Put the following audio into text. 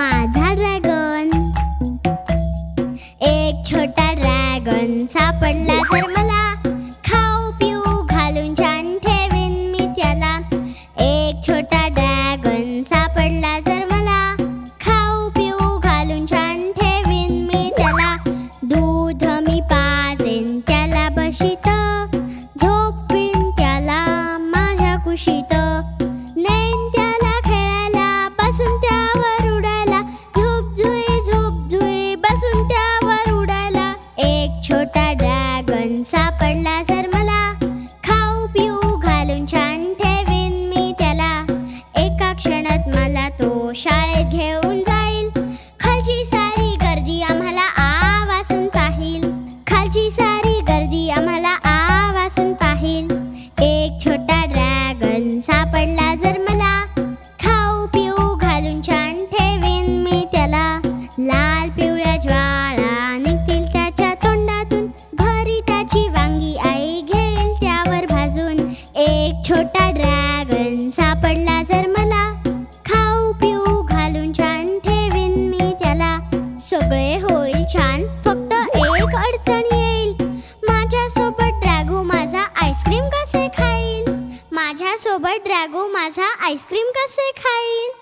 माझा ड्रॅगन एक छोटा ड्रॅगन सापडला तर छोटा ड्रॅगन सापडला जर मला. खाऊ पिऊ घालून छान ठेवीन मी त्याला. एका क्षणात मला तो शाळेत घेऊ सगळे होईल छान. फक्त एक अडचण येईल. माझ्यासोबत ड्रॅगो माझा आईस्क्रीम कसे खाईल? माझ्यासोबत ड्रॅगो माझा आईस्क्रीम कसे खाईल?